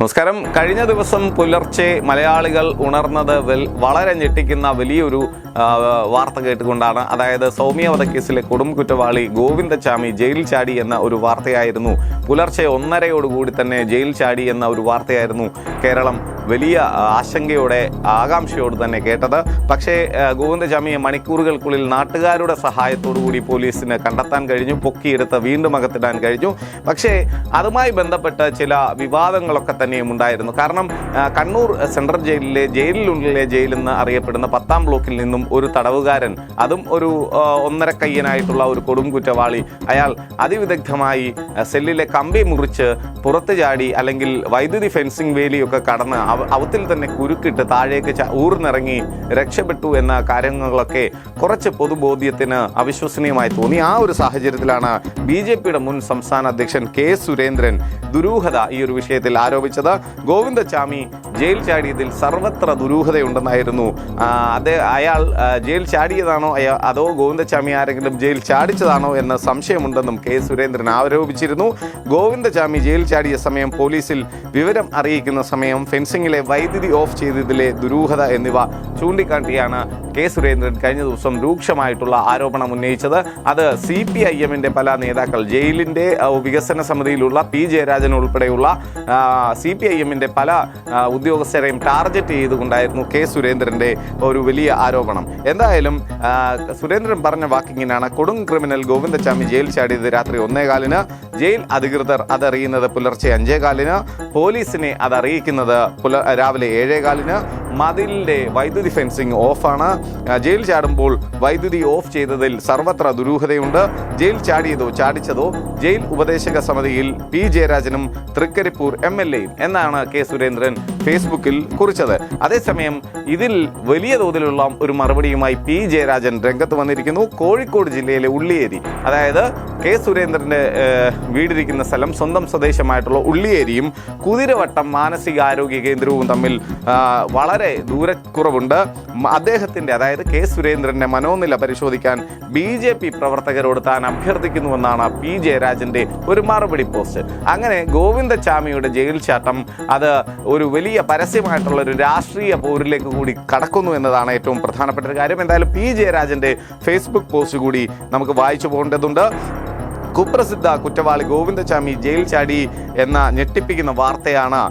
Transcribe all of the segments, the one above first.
നമസ്കാരം. കഴിഞ്ഞ ദിവസം പുലർച്ചെ മലയാളികൾ ഉണർന്നത് വളരെ ഞെട്ടിക്കുന്ന വലിയൊരു വാർത്ത കേട്ടുകൊണ്ടാണ്. അതായത് സൗമ്യ വധക്കേസിലെ കൊടും കുറ്റവാളി ഗോവിന്ദചാമി ജയിൽ ചാടി എന്ന ഒരു വാർത്തയായിരുന്നു. പുലർച്ചെ ഒന്നരയോടുകൂടി തന്നെ ജയിൽ ചാടി എന്ന ഒരു വാർത്തയായിരുന്നു കേരളം വലിയ ആശങ്കയോടെ ആകാംക്ഷയോട് തന്നെ കേട്ടത്. പക്ഷേ ഗോവിന്ദജാമിയെ മണിക്കൂറുകൾക്കുള്ളിൽ നാട്ടുകാരുടെ കൂടി പോലീസിന് കണ്ടെത്താൻ കഴിഞ്ഞു പൊക്കിയെടുത്ത് വീണ്ടും അകത്തിടാൻ കഴിഞ്ഞു. പക്ഷേ അതുമായി ബന്ധപ്പെട്ട് ചില വിവാദങ്ങളൊക്കെ തന്നെയും ഉണ്ടായിരുന്നു. കാരണം കണ്ണൂർ സെൻട്രൽ ജയിലിലെ ജയിലിനുള്ളിലെ ജയിലെന്ന് അറിയപ്പെടുന്ന പത്താം ബ്ലോക്കിൽ നിന്നും ഒരു തടവുകാരൻ അതും ഒരു ഒന്നര കയ്യനായിട്ടുള്ള ഒരു കൊടും കുറ്റവാളി അയാൾ അതിവിദഗ്ധമായി സെല്ലിലെ കമ്പി മുറിച്ച് പുറത്തു ചാടി അല്ലെങ്കിൽ വൈദ്യുതി ഫെൻസിംഗ് വേലിയൊക്കെ കടന്ന് അവത്തിൽ തന്നെ കുരുക്കിട്ട് താഴേക്ക് ഊർന്നിറങ്ങി രക്ഷപ്പെട്ടു എന്ന കാര്യങ്ങളൊക്കെ കുറച്ച് പൊതുബോധ്യത്തിന് അവിശ്വസനീയമായി തോന്നി. ആ ഒരു സാഹചര്യത്തിലാണ് ബി ജെ പിയുടെ മുൻ സംസ്ഥാന അധ്യക്ഷൻ കെ സുരേന്ദ്രൻ ദുരൂഹത ഈ ഒരു വിഷയത്തിൽ ആരോപിച്ചത്. ഗോവിന്ദചാമി ജയിൽ ചാടിയതിൽ സർവത്ര ദുരൂഹതയുണ്ടെന്നായിരുന്നു. അത് അയാൾ ജയിൽ ചാടിയതാണോ അയാൾ അതോ ഗോവിന്ദചാമി ആരെങ്കിലും ജയിൽ ചാടിച്ചതാണോ എന്ന സംശയമുണ്ടെന്നും കെ സുരേന്ദ്രൻ ആരോപിച്ചിരുന്നു. ഗോവിന്ദചാമി ജയിൽ ചാടിയ സമയം പോലീസിൽ വിവരം അറിയിക്കുന്ന സമയം ഫെൻസിംഗിലെ വൈദ്യുതി ഓഫ് ചെയ്തതിലെ ദുരൂഹത എന്നിവ ചൂണ്ടിക്കാട്ടിയാണ് കെ സുരേന്ദ്രൻ കഴിഞ്ഞ ദിവസം രൂക്ഷമായിട്ടുള്ള ആരോപണം ഉന്നയിച്ചത്. അത് സി പി ഐ എമ്മിന്റെ പല നേതാക്കൾ ജയിലിന്റെ ആ, വികസന സമിതിയിലുള്ള പി ജയരാജൻ ഉൾപ്പെടെയുള്ള സി പി ഐ എമ്മിന്റെ പല ഉദ്യോഗസ്ഥരെയും ടാർഗറ്റ് ചെയ്തുകൊണ്ടായിരുന്നു കെ സുരേന്ദ്രന്റെ ഒരു വലിയ ആരോപണം. എന്തായാലും സുരേന്ദ്രൻ പറഞ്ഞ വാക്കിങ്ങിനാണ് കൊടും ക്രിമിനൽ ഗോവിന്ദചാമി ജയിൽ ചാടിയത് രാത്രി ഒന്നേകാലിന്. ജയിൽ അധികൃതർ അതറിയുന്നത് പുലർച്ചെ അഞ്ചേകാലിന് പോലീസിനെ അതറിയിക്കുന്നത് പുല രാവിലെ ഏഴേകാലിന് മതിലിന്റെ വൈദ്യുതി ഫെൻസിംഗ് ഓഫാണ്. ജയിൽ ചാടുമ്പോൾ വൈദ്യുതി ഓഫ് ചെയ്തതിൽ സർവത്ര ദുരൂഹതയുണ്ട്. ജയിൽ ചാടിയതോ ചാടിച്ചതോ ജയിൽ ഉപദേശക സമിതിയിൽ പി ജയരാജനും തൃക്കരിപ്പൂർ എം എൽ എയും എന്നാണ് കെ സുരേന്ദ്രൻ ഫേസ്ബുക്കിൽ കുറിച്ചത്. അതേസമയം ഇതിൽ വലിയ തോതിലുള്ള ഒരു മറുപടിയുമായി പി ജയരാജൻ രംഗത്ത് വന്നിരിക്കുന്നു. കോഴിക്കോട് ജില്ലയിലെ ഉള്ളിയേരി അതായത് കെ സുരേന്ദ്രന്റെ വീടിരിക്കുന്ന സ്ഥലം സ്വന്തം സ്വദേശമായിട്ടുള്ള ഉള്ളിയേരിയും കുതിരവട്ടം മാനസികാരോഗ്യ കേന്ദ്രവും തമ്മിൽ ആ, വളരെ ദൂരക്കുറവുണ്ട്. അദ്ദേഹത്തിന്റെ അതായത് കെ സുരേന്ദ്രന്റെ മനോനില പരിശോധിക്കാൻ ബി ജെ പി പ്രവർത്തകരോട് താൻ അഭ്യർത്ഥിക്കുന്നുവെന്നാണ് പി ജയരാജന്റെ ഒരു മറുപടി പോസ്റ്റ്. അങ്ങനെ ഗോവിന്ദചാമിയുടെ ജയിൽ ചാട്ടം അത് ഒരു വലിയ പരസ്യമായിട്ടുള്ള ഒരു രാഷ്ട്രീയ പോരിലേക്ക് കൂടി കടക്കുന്നു എന്നതാണ് ഏറ്റവും പ്രധാനപ്പെട്ട ഒരു കാര്യം. എന്തായാലും പി ജയരാജന്റെ ഫേസ്ബുക്ക് പോസ്റ്റ് കൂടി നമുക്ക് വായിച്ചു പോകേണ്ടതുണ്ട്. കുപ്രസിദ്ധ കുറ്റവാളി ഗോവിന്ദസ്വാമി ജയിൽ ചാടി എന്ന ഞെട്ടിപ്പിക്കുന്ന വാർത്തയാണ്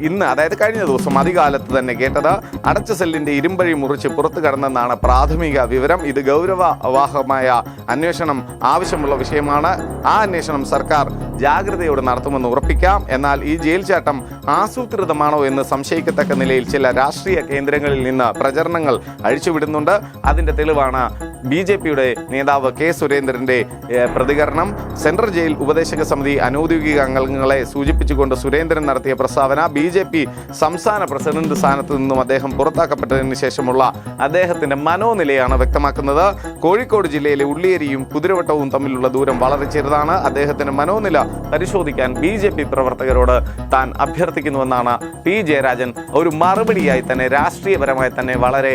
ഇന്ന് അതായത് കഴിഞ്ഞ ദിവസം അധികാലത്ത് തന്നെ കേട്ടത്. അടച്ച സെല്ലിന്റെ ഇരുമ്പഴി മുറിച്ച് പുറത്തു കടന്നെന്നാണ് പ്രാഥമിക വിവരം. ഇത് ഗൗരവവാഹമായ അന്വേഷണം ആവശ്യമുള്ള വിഷയമാണ്. ആ അന്വേഷണം സർക്കാർ ജാഗ്രതയോടെ നടത്തുമെന്ന് ഉറപ്പിക്കാം. എന്നാൽ ഈ ജയിൽ ചാട്ടം ആസൂത്രിതമാണോ എന്ന് സംശയിക്കത്തക്ക നിലയിൽ ചില രാഷ്ട്രീയ കേന്ദ്രങ്ങളിൽ നിന്ന് പ്രചരണങ്ങൾ അഴിച്ചുവിടുന്നുണ്ട്. അതിന്റെ തെളിവാണ് ബി ജെ പിയുടെ നേതാവ് കെ സുരേന്ദ്രന്റെ ഏഹ്, പ്രതികരണം. സെൻട്രൽ ജയിൽ ഉപദേശക സമിതി അനൗദ്യോഗിക അംഗങ്ങളെ സൂചിപ്പിച്ചുകൊണ്ട് സുരേന്ദ്രൻ നടത്തിയ പ്രസ്താവന ബി ജെ പി സംസ്ഥാന പ്രസിഡന്റ് സ്ഥാനത്ത് നിന്നും അദ്ദേഹം പുറത്താക്കപ്പെട്ടതിന് ശേഷമുള്ള അദ്ദേഹത്തിന്റെ മനോനിലയാണ് വ്യക്തമാക്കുന്നത്. കോഴിക്കോട് ജില്ലയിലെ ഉള്ളിയേരിയും കുതിരവട്ടവും തമ്മിലുള്ള ദൂരം വളരെ ചെറുതാണ്. അദ്ദേഹത്തിന്റെ മനോനില പരിശോധിക്കാൻ ബി ജെ പി പ്രവർത്തകരോട് താൻ അഭ്യർത്ഥിക്കുന്നുവെന്നാണ് പി ജയരാജൻ ഒരു മറുപടിയായി തന്നെ രാഷ്ട്രീയപരമായി തന്നെ വളരെ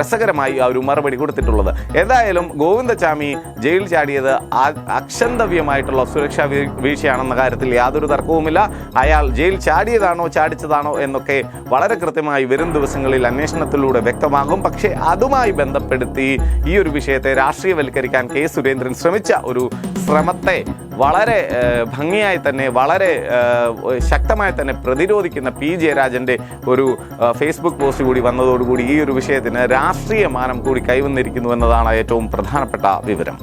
രസകരമായി ആ ഒരു മറുപടി കൊടുത്തിട്ടുള്ളത്. ഏതായാലും ഗോവിന്ദചാമി ജയിൽ ചാടിയത് അക്ഷന്തവ്യമായിട്ടുള്ള സുരക്ഷാ വീഴ്ചയാണെന്ന കാര്യത്തിൽ യാതൊരു തർക്കവുമില്ല. അയാൾ ജയിൽ ചാടിയതാണോ ചാടിച്ചതാണോ എന്നൊക്കെ വളരെ കൃത്യമായി വരും ദിവസങ്ങളിൽ അന്വേഷണത്തിലൂടെ വ്യക്തമാകും. പക്ഷേ അതുമായി ബന്ധപ്പെടുത്തി ഈ ഒരു വിഷയത്തെ രാഷ്ട്രീയവൽക്കരിക്കാൻ കെ സുരേന്ദ്രൻ ശ്രമിച്ച ഒരു ശ്രമത്തെ വളരെ ഭംഗിയായി തന്നെ വളരെ ശക്തമായി തന്നെ പ്രതിരോധിക്കുന്ന പി ജയരാജന്റെ ഒരു ഫേസ്ബുക്ക് പോസ്റ്റ് കൂടി വന്നതോടുകൂടി ഈ ഒരു വിഷയത്തിന് രാഷ്ട്രീയ മാനം കൂടി കൈവന്നിരിക്കുന്നു എന്നതാണ് ഏറ്റവും പ്രധാനപ്പെട്ട വിവരം.